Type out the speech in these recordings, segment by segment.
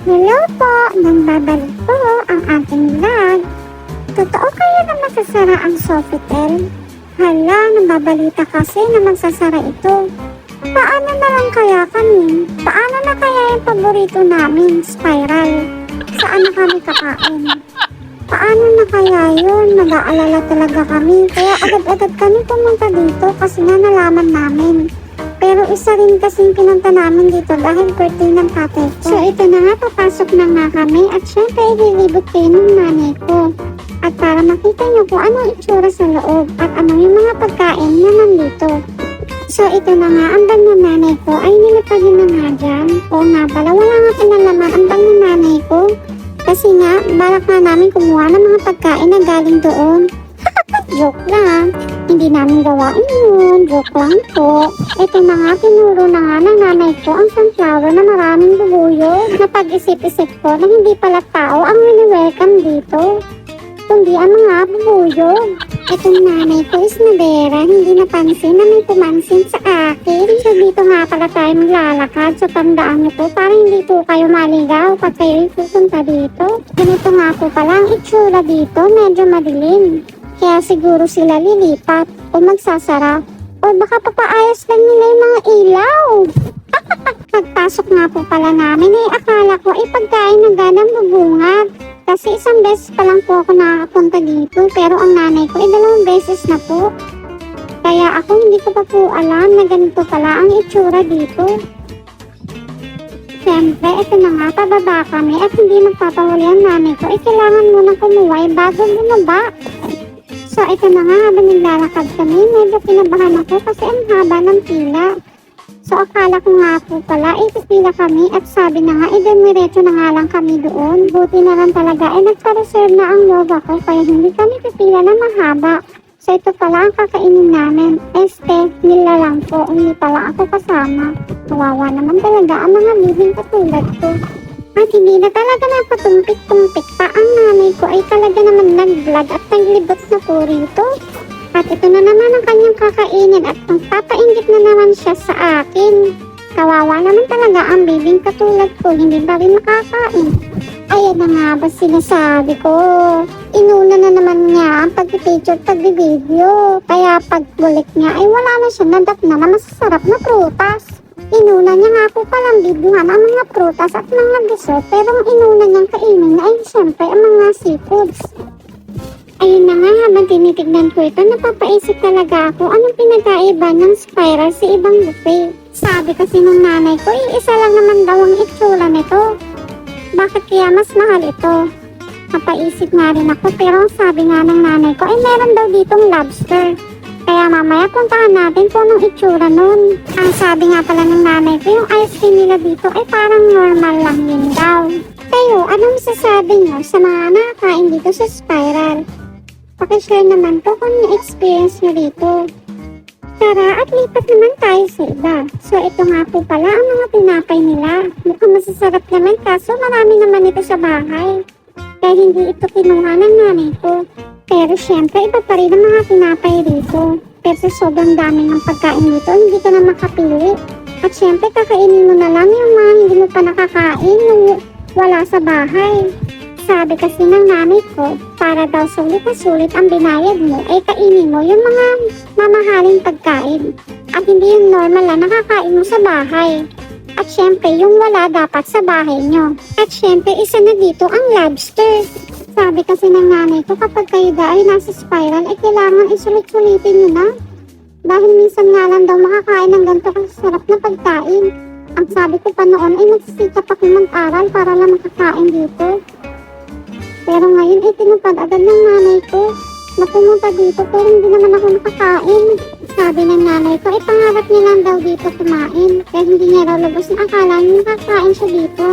Hello po, nang babalik po ang ating vlog. Totoo kaya na masasara ang Sofitel? Hala, nababalita kasi na magsasara ito. Paano na lang kaya kami? Paano na kaya yung paborito namin, Spiral? Saan na kami kakain? Paano na kaya yun? Nag-aalala talaga kami. Kaya agad-agad kami pumunta dito kasi nga nalaman namin. Pero isa rin kasing pinunta namin dito dahil birthday ng tatay ko. So ito na nga, papasok na nga kami at syempre ililibot kayo ng nanay ko. At para makita nyo kung anong itsura sa loob at ano yung mga pagkain na nandito. So ito na nga, ang bag ng nanay ko ay nilipagin na nga dyan. Oo nga pala, wala nga pinalaman ang bag ng nanay ko. Kasi nga, balak na namin kumuha ng mga pagkain na galing doon. Joke lang. Hindi namin gawain yun. Joke lang po. Ito na nga, tinuro na nga ng nanay ko ang sunflower na maraming bubuyog. Napag-isip-isip ko na hindi pala tao ang wini-welcome dito. Kundi ang mga bubuyog. Itong nanay ko is nadera, hindi napansin na may pumansin sa akin. So dito nga pala tayo maglalakad. So tandaan niyo po, para hindi po kayo maligaw pag kayo pupunta dito. Ganito nga po pala ang itsura dito, medyo madilim. Kaya siguro sila lilipat o magsasara o baka papaayos lang nila yung mga ilaw. Pagpasok nga po pala namin eh, akala ko ay pagkain ng ganang bubungad. Kasi isang beses pa lang po ako nakakapunta dito pero ang nanay ko ay dalawang beses na po. Kaya ako hindi ko pa po alam na ganito pala ang itsura dito. Siyempre, ito na nga, pababa kami at hindi magpapahuli ang nanay ko. Eh, kailangan munang kumuway bago bumaba. So, ito na nga, habang naglalakad kami, medyo kinabahan ako kasi ang haba ng pila. So, akala ko nga po pala, eh, pipila kami at sabi na nga, eh, dumiretso na nga lang kami doon. Buti na lang talaga, eh, nagpa-reserve na ang loga ko, kaya hindi kami pipila na mahaba. So, ito pala ang kakainin namin. Este, nila lang po, hindi pala ako kasama. Kawawa naman talaga ang mga living katulad ko. At hindi na talaga napatumpik-tumpik pa ang nanay ko ay talaga naman nag-vlog at naglibot na po rito. At ito na naman ang kanyang kakainin at papainggit na naman siya sa akin. Kawawa naman talaga ang bibing katulad ko, hindi ba rin makakain? Ayan na nga ba sinasabi ko. Inuna na naman niya ang pag-picture pag-video. Kaya pagbulik niya ay wala na siya nadak na na masasarap na prutas. Inuna niya nga po palang videohan ang mga prutas at mga dessert pero ang inuna niyang kainin na ay siyempre ang mga seafoods. Ayun na nga, habang tinitignan ko ito, napapaisip talaga ako anong pinagkaiba ng spiral sa ibang buffet. Sabi kasi nung nanay ko, eh, isa lang naman daw ang itsura nito. Bakit kaya mas mahal ito? Napaisip nga rin ako pero sabi nga ng nanay ko, ay meron daw ditong lobster. Kaya mamaya puntahan natin kung anong itsura nun. Ang sabi nga pala ng nanay ko, yung ice cream nila dito ay parang normal lang yun daw. Kayo, anong sasabi nyo sa mga nakakain dito sa Spiral? Pakishare naman po kung yung experience nyo dito. Tara at lipat naman tayo sa iba. So ito nga po pala ang mga tinapay nila. Mukhang masasarap naman kaso marami naman ito sa bahay. Kaya hindi ito kinuha ng nanay ko. Pero syempre iba pa rin ang mga tinapay dito. Pero sobrang dami ng pagkain dito, hindi ka na makapili. At syempre kakainin mo na lang yung mga hindi mo pa nakakain yung wala sa bahay. Sabi kasi ng nanay ko, para daw sulit na sulit ang binayad mo, ay kainin mo yung mga mamahaling pagkain. At hindi yung normal na nakakain mo sa bahay. At syempre, yung wala dapat sa bahay nyo. At syempre, isa na dito ang lobster. Sabi kasi ng nanay ko, kapag kayo da ay nasa spiral, ay kailangan isulit-sulitin nyo na. Dahil minsan nga lang daw makakain ng ganito kasarap na pagkain. Ang sabi ko pa noon ay nagsisikap ako mag-aral para lang makakain dito. Pero ngayon ay tinupad agad ng nanay ko na pumunta dito pero hindi naman ako nakakain. Sabi ng nanay ko, ay pangarap niya lang daw dito kumain. Kaya hindi niya raw lubos na akala niya nakakain siya dito.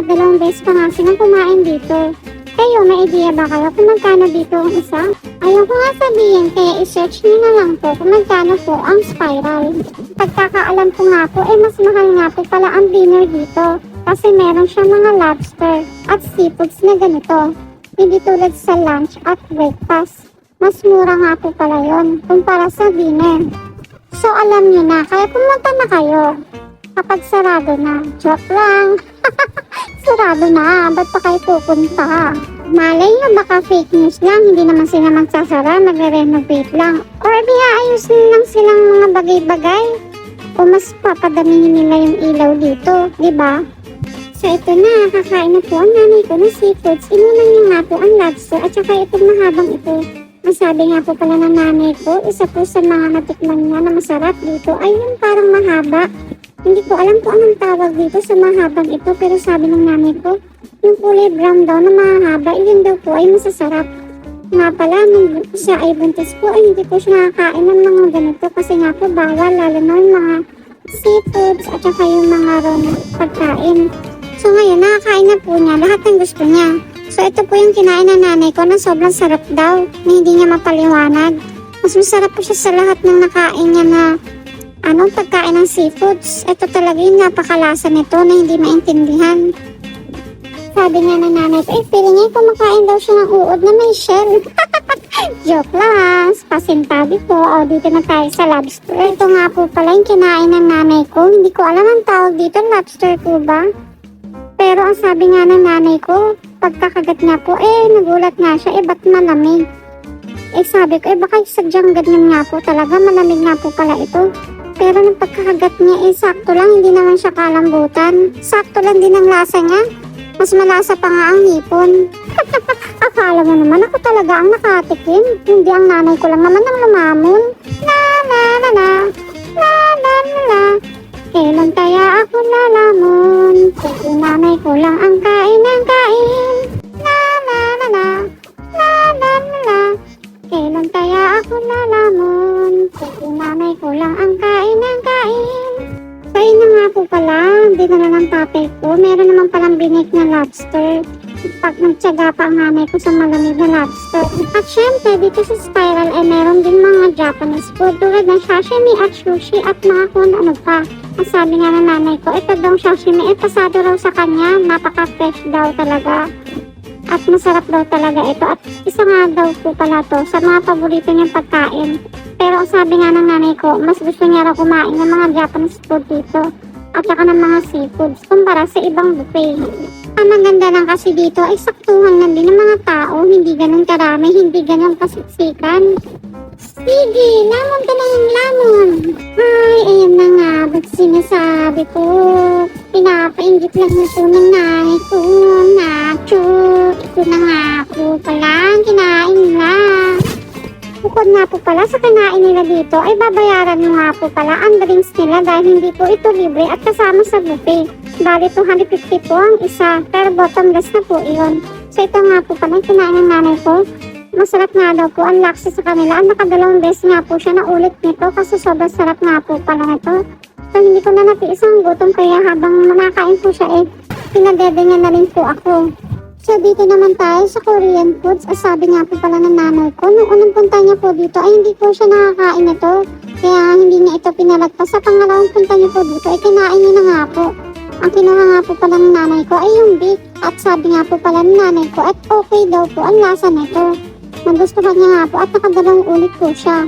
At dalawang beses pa nga silang kumain dito. Kayo, may idea ba kayo kung magkano dito ang isa? Ayaw ko nga sabihin, kaya i-search niyo na lang po kung magkano po ang spiral. Pagkakaalam ko nga po, eh mas mahal nga po pala ang dinner dito. Kasi meron siyang mga lobster at seafoods na ganito. Hindi tulad sa lunch at breakfast. Mas mura nga po pala yon kumpara sa dinner. So alam niyo na, kaya pumunta na kayo. Kapag sarado na, joke lang. Sarado na. Ba't pa kayo pupunta? Malay nyo, baka fake news lang. Hindi naman sila magsasara, nagre-renovate lang. Or aayusin lang silang mga bagay-bagay. O mas papadamihin nila yung ilaw dito, di ba? So ito na, kakain na po ang nanay ko ng seafoods. Inunan niya nga po ang lobster at saka itong mahabang ito. Masabi nga po pala ng nanay ko, isa po sa mga natikman niya na masarap dito ay yung parang mahaba. Hindi ko alam kung anong tawag dito sa mahabang ito pero sabi ng nanay ko, yung kulay brown daw na mahaba, yun daw po ay masasarap. Nga pala, nung siya ay buntis po, ay hindi po siya nakakain ng mga ganito kasi nga po bawal, lalo na yung mga seafoods at saka yung mga raw na pagkain. So ngayon, nakakain na po niya lahat ng gusto niya. So ito po yung kinain ng nanay ko na sobrang sarap daw, na hindi niya mapaliwanag. Mas masarap po siya sa lahat ng nakain niya na ano, pagkain ng seafoods. Ito talaga yung napakalasa nito na hindi maintindihan. Sabi nga ng nanay ko, eh, feeling niya kumakain daw siya ng uod na may shell. Joke lang, pasintabi po. O, dito na tayo sa lobster. Ito nga po pala yung kinain ng nanay ko. Hindi ko alam ang tawag dito, lobster po ba? Pero ang sabi nga ng nanay ko, pagkakagat niya po, eh, nagulat nga siya, eh, ba't malamig? Eh, sabi ko, eh, baka sadyang ganyan nga po talaga, malamig nga po pala ito. Pero nung pagkakagat niya, eh, sakto lang, hindi naman siya kalambutan. Sakto lang din ang lasa niya. Mas malasa pa nga ang hipon. Akala mo naman ako talaga ang nakatikim. Hindi ang nanay ko lang naman ang lumamon. La la la la. La la la la. Kailan kaya ako lalamon? Yung nanay ko lang ang kain ng kain. Nagtsaga pa ang nanay ko sa malamig na lobster. At syempre, dito sa Spiral ay meron din mga Japanese food tulad ng sashimi at sushi at mga kung ano pa. Ang sabi nga ng nanay ko, ito daw sashimi, eh pasado raw sa kanya, napaka-fresh daw talaga. At masarap daw talaga ito. At isa nga daw po pala to sa mga paborito niyang pagkain. Pero ang sabi nga ng nanay ko, mas gusto niya raw kumain ng mga Japanese food dito. At saka ng mga seafoods kumpara sa ibang buffet. Ang maganda lang kasi dito ay saktuhan lang din ng mga tao. Hindi ganun karami, hindi ganun kasiksikan. Sige, lamon ka na ng lamon. Ay, ayun na nga. Ba't sinasabi ko? Pinapaingit lang na ito ng nanay ko. Nacho. Ito na nga po pala ang kinain nila. Bukod nga po pala sa kinain nila dito, ay babayaran mo nga po pala ang drinks nila dahil hindi po ito libre at kasama sa buffet. Bali 250 po ang isa, pero bottomless na po iyon. So ito nga po pala kinain ng nanay ko. Masarap nga daw po ang laksa sa kanila. Ang nakadalawang beses nga po siya na ulit nito kasi sobrang sarap nga po pala nito. So hindi ko na natiis ang gutom kaya habang namakain po siya eh, pinadede niya na rin po ako. So dito naman tayo sa Korean foods. Ah, sabi nga po pala ng nanay ko, nung unang punta niya po dito ay hindi po siya nakakain nito. Kaya hindi niya ito pinalagpas. Sa pangalawang punta niya po dito ay kinain niya na nga po. Ang kinuha nga po pala ng nanay ko ay yung beef. At sabi nga po pala ng nanay ko at okay daw po ang lasa nito. Nagustuhan niya nga po at nakadalawang ulit po siya.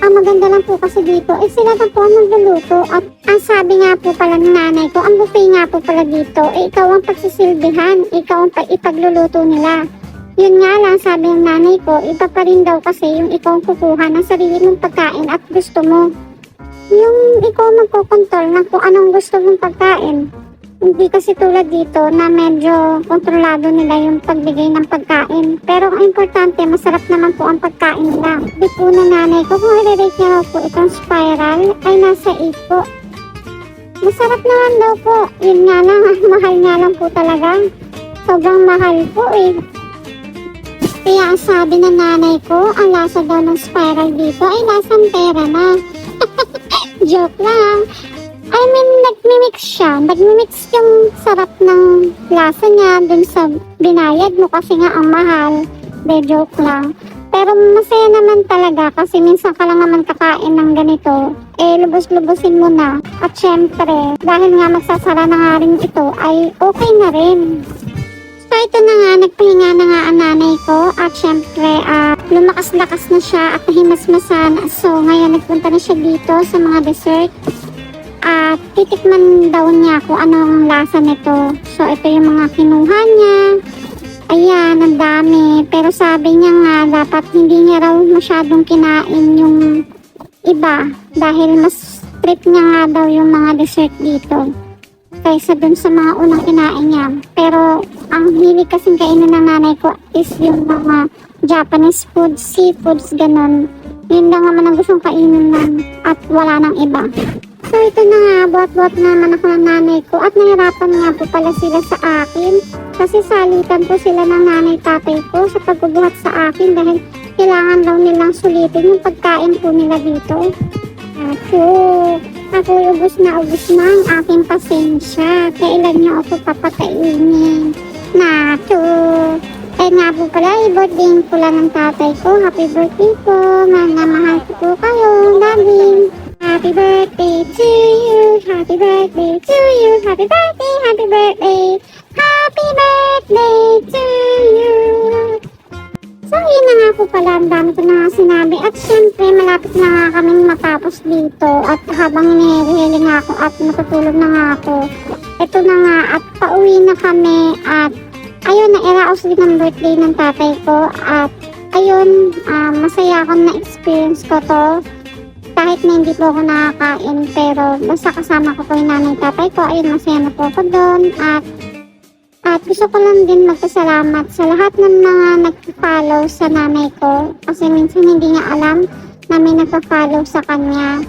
Ang maganda lang po kasi dito ay sila na po ang magluluto at ang sabi nga po pala ng nanay ko, ang buffet nga po pala dito ay ikaw ang pagsisilbihan, ikaw ang pa- ipagluluto nila. Yun nga lang sabi ng nanay ko, iba pa rin daw kasi yung ikaw ang kukuha ng sarili mong pagkain at gusto mo. Yung ikaw magkocontrol ng kung anong gusto mong pagkain. Hindi kasi tulad dito na medyo kontrolado nila yung pagbigay ng pagkain. Pero ang importante, masarap naman po ang pagkain nila. Di po na nanay ko, kung i-rate niya po itong spiral, ay nasa 8 po. Masarap naman daw po. Yun nga lang, mahal nga lang po talaga. Sobrang mahal po eh. Kaya ang sabi ng nanay ko, ang lasa daw ng spiral dito ay lasang pera na. Joke lang. I mean, nagmimix siya. Nagmimix yung sarap ng lasa niya dun sa binayad mo kasi nga ang mahal. De joke lang. Pero masaya naman talaga kasi minsan ka lang naman kakain ng ganito. Eh, lubos-lubosin mo na. At syempre, dahil nga magsasara na nga rin ito, ay okay na rin. So ito na nga, nagpahinga na nga ang nanay ko at syempre ah, lumakas-lakas na siya at nahimasmasan. So ngayon nagpunta na siya dito sa mga dessert at titikman daw niya kung ano ang lasa nito. So ito yung mga kinuha Ayan, ang dami. Pero sabi niya nga, dapat hindi niya raw masyadong kinain yung iba. Dahil mas trip niya nga daw yung mga dessert dito. Kaysa dun sa mga unang kinain niya. Pero ang hilig kasing kainin ng nanay ko is yung mga Japanese food, seafoods, ganun. Yun lang naman ang gustong kainin lang at wala nang iba. So ito na nga, buhat-buhat naman ako ng nanay ko at nahirapan nga po pala sila sa akin kasi salitan po sila ng nanay tatay ko sa pagbubuhat sa akin dahil kailangan daw nilang sulitin yung pagkain po nila dito. Ako, ako ubus na ubus na ang aking pasensya. Kailan niyo ako papakainin? Nato. Eh nga po pala, i-birthday pula ng tatay ko. Happy birthday po. Mga mahal ko po kayo. Lagi. Happy birthday to you. Happy birthday to you. Happy birthday, happy birthday. Happy birthday to you. So, yun na nga po pala, ang dami ko na sinabi. At syempre, malapit na nga kaming matapos dito. At habang hinihiling nga ako at natutulog na nga ako, ito na nga at pauwi na kami at ayun, nairaos din ang birthday ng tatay ko. At ayun, ah, masaya akong na-experience ko to. Kahit na hindi po ako nakakain, pero basta kasama ko po yung nanay tatay ko, ayun, masaya na po ako doon. At at gusto ko lang din magpasalamat sa lahat ng mga nag-follow sa nanay ko kasi minsan hindi niya alam na may nagpa-follow sa kanya.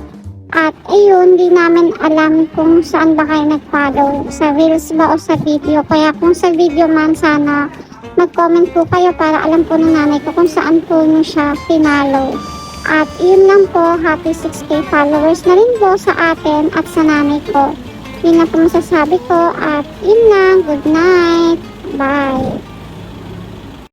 At ayun, di namin alam kung saan ba kayo nag-follow, sa reels ba o sa video. Kaya kung sa video man, sana mag-comment po kayo para alam po ng nanay ko kung saan po niyo siya pinalo. At yun lang po, happy 6k followers na rin po sa atin at sa nanay ko. Yun lang po masasabi ko at yun lang, good night, bye.